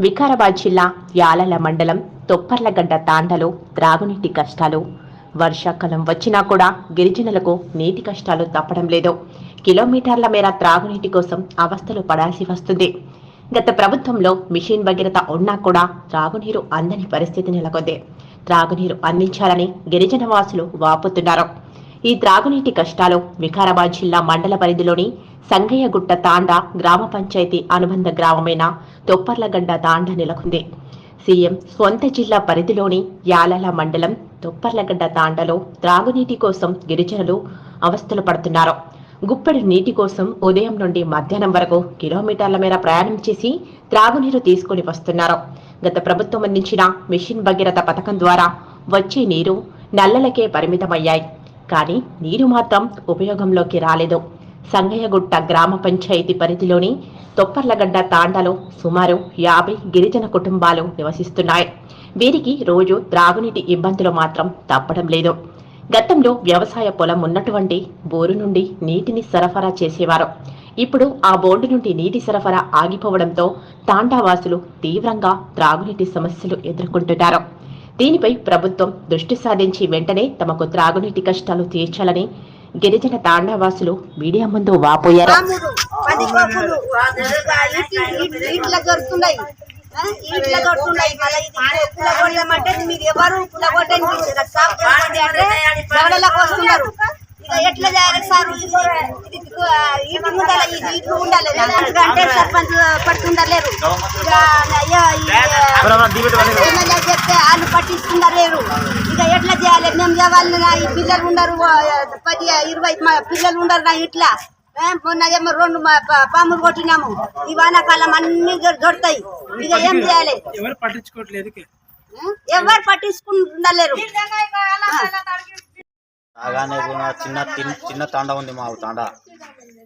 వికారాబాద్ జిల్లా యాలల మండలం తొప్పర్లగడ్డ తాండలో త్రాగునీటి కష్టాలు. వర్షాకాలం వచ్చినా కూడా గిరిజనులకు నీటి కష్టాలు తప్పడం లేదు. కిలోమీటర్ల మేర త్రాగునీటి కోసం అవస్థలు పడాల్సి వస్తుంది. గత ప్రభుత్వంలో మిషన్ భగీరథ ఉన్నా కూడా త్రాగునీరు అందని పరిస్థితి నెలకొంది. త్రాగునీరు అందించాలని గిరిజన వాసులు వాపుతున్నారు. ఈ త్రాగునీటి కష్టాలు వికారాబాద్ జిల్లా మండల పరిధిలోని సంగయ్యగుట్ట తాండా గ్రామ పంచాయతీ అనుబంధ గ్రామమైన తొప్పర్లగడ్డ తాండా నెలకొంది. సీఎం సొంత జిల్లా పరిధిలోని యాలల మండలం తొప్పర్లగడ్డ తాండలో త్రాగునీటి కోసం గిరిజనులు అవస్థలు పడుతున్నారు. గుప్పెడు నీటి కోసం ఉదయం నుండి మధ్యాహ్నం వరకు కిలోమీటర్ల మేర ప్రయాణం చేసి త్రాగునీరు తీసుకుని వస్తున్నారు. గత ప్రభుత్వం అందించిన మిషన్ భగీరథ పథకం ద్వారా వచ్చే నీరు నల్లలకే పరిమితమయ్యాయి. కానీ నీరు మాత్రం ఉపయోగంలోకి రాలేదు. సంగయ్యగుట్ట గ్రామ పంచాయతీ పరిధిలోని తొప్పర్లగడ్డ తాండలో సుమారు యాభై గిరిజన కుటుంబాలు నివసిస్తున్నాయి. వీరికి రోజు త్రాగునీటి ఇబ్బందులు మాత్రం తప్పడం లేదు. గతంలో వ్యవసాయ పొలం ఉన్నటువంటి బోరు నుండి నీటిని సరఫరా చేసేవారు. ఇప్పుడు ఆ బోర్డు నుండి నీటి సరఫరా ఆగిపోవడంతో తాండావాసులు తీవ్రంగా త్రాగునీటి సమస్యలు ఎదుర్కొంటున్నారు. దీనిపై ప్రభుత్వం దృష్టి సాధించి వెంటనే తమకు త్రాగునీటి కష్టాలు తీర్చాలని గిరిజన తాండావాసులు మీడియా ముందు వాపోయారు. ఇట్లా మీరు ఎవరు వస్తున్నారు ఇక ఎట్లా చేయాలి సార్? ఇంటి ముందర ఇది ఇట్లు ఉండాలి. అంటే సర్పంచ్ పట్టుకుండలేరు ఇక చెప్తే వాళ్ళు పట్టించుకుండలేరు. ఎట్లా చేయాలి? మేము చేయాలి ఈ పిల్లలు ఉండరు పది ఇరవై పిల్లలు ఉండరు నా ఇట్లా. ఏ, మొన్న ఏమో రెండు పాములు కొట్టినాము. ఈ వానాకాలం అన్ని దొరుకుతాయి. ఇక ఏం చేయాలి? ఎవరు పట్టించుకోవట్లేదు? ఎవరు పట్టించుకుంటలేరు బాగానే కూడా చిన్న చిన్న తాండ ఉంది మా తాండ.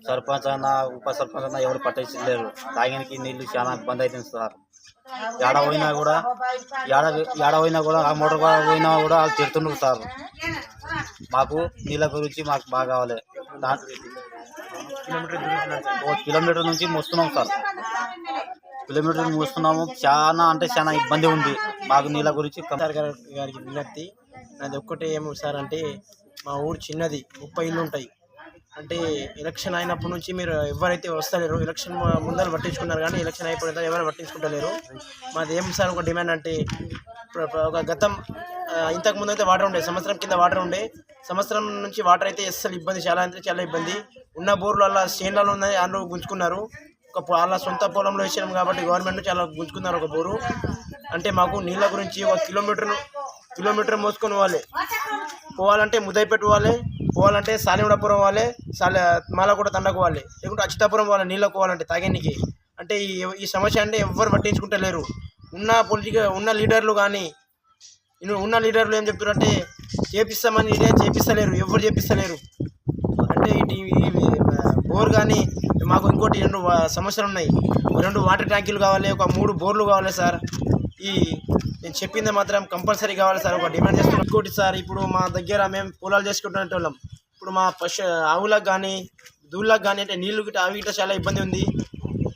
సర్పంచ్ అన్న ఉప సర్పంచ్ అన్న ఎవరు పట్టించలేరు తాగడానికి నీళ్ళు చాలా ఇబ్బంది అవుతుంది సార్. ఏడ పోయినా కూడా ఏడ ఏడ పోయినా కూడా ఆ మోటార్ కూడా పోయినా కూడా వాళ్ళు తిడుతున్నారు సార్. మాకు నీళ్ళ గురించి మాకు బాగా కావాలి. కిలోమీటర్ నుంచి. మోస్తున్నాం సార్. కిలోమీటర్ మోస్తున్నాము. చాలా అంటే చాలా ఇబ్బంది ఉంది. మాకు నీళ్ళ గురించి గారికి విజ్ఞప్తి. అది ఒక్కటే ఏమో సార్ అంటే మా ఊరు చిన్నది. ముప్పై ఇల్లు ఉంటాయి. అంటే ఎలక్షన్ అయినప్పటి నుంచి మీరు ఎవరైతే వస్తలేరు ఎలక్షన్ ముందర పట్టించుకున్నారు కానీ ఎలక్షన్ అయిపోయిన తర్వాత ఎవరు పట్టించుకుంటలేరు. మాది ఏం సార్ ఒక డిమాండ్ అంటే ఒక గతం ఇంతకు ముందు అయితే వాటర్ ఉండే సంవత్సరం కింద వాటర్ ఉండే. సంవత్సరం నుంచి వాటర్ అయితే అస్సలు ఇబ్బంది చాలా అంటే చాలా ఇబ్బంది. ఉన్న బోర్లు అలా చేన్లలో ఉన్నాయి అందులో గుంజుకున్నారు. ఒక వాళ్ళ సొంత పొలంలో వేసినాం కాబట్టి గవర్నమెంట్ నుంచి అలా గుంజుకున్నారు ఒక బోరు. అంటే మాకు నీళ్ళ గురించి ఒక కిలోమీటర్ కిలోమీటర్ మోసుకొని పోవాలి. పోవాలంటే ముదైపెట్టు పోవాలి. పోవాలంటే సాలిమడపురం వాళ్ళే సాలి మాలకూడ తండకు వాళ్ళే. లేకుంటే అచ్యుతాపురం పోవాలి నీళ్ళకు పోవాలంటే తాగేనికి. అంటే ఈ ఈ సమస్య అంటే ఎవ్వరు పట్టించుకుంటలేరు ఉన్న పొలిటికల్ ఉన్న లీడర్లు కానీ ఉన్న లీడర్లు ఏం చెప్తారంటే చేపిస్తామని ఇదే చేపిస్తలేరు ఎవరు చేపిస్తలేరు. అంటే ఇటు బోర్ కానీ మాకు ఇంకోటి రెండు సమస్యలు ఉన్నాయి. రెండు వాటర్ ట్యాంకులు కావాలి ఒక మూడు బోర్లు కావాలి సార్. ఈ నేను చెప్పింది మాత్రం కంపల్సరీ కావాలి సార్. ఒక డిమాండ్ చేస్తున్నాం. ఇంకోటి సార్ ఇప్పుడు మా దగ్గర మేము పొలాలు చేసుకుంటున్నట్టోళ్ళం ఇప్పుడు మా పశు ఆవులకు కానీ దూళ్ళకు కానీ అంటే నీళ్ళు గిట్ట అవి గిట్ట చాలా ఇబ్బంది ఉంది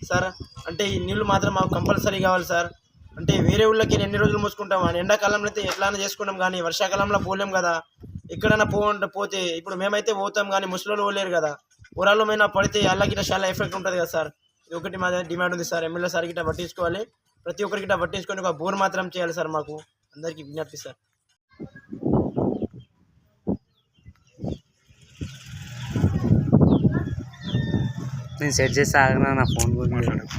సార్. అంటే ఈ నీళ్ళు మాత్రం మాకు కంపల్సరీ కావాలి సార్. అంటే వేరే ఊళ్ళకి ఎన్ని రోజులు మూసుకుంటాం? అని ఎండాకాలంలో అయితే ఎట్లానే చేసుకుంటాం కానీ వర్షాకాలంలో పోలేం కదా. ఎక్కడైనా పో పోతే ఇప్పుడు మేమైతే పోతాం కానీ ముసలోళ్ళు పోలేరు కదా. ఊరాల్లో పడితే అలా గిట్ట చాలా ఎఫెక్ట్ ఉంటుంది కదా సార్. ఇది ఒకటి మా డిమాండ్ ఉంది సార్. ఎమ్మెల్యే సార్ గిట్ట పట్టించుకోవాలి. ప్రతి ఒక్కరికి గిట్ట పట్టించుకొని ఒక బోర్ మాత్రం చేయాలి సార్ మాకు. అందరికీ విజ్ఞప్తి సార్. నేను సెట్ చేసి ఆగినా? నా ఫోన్ గురించి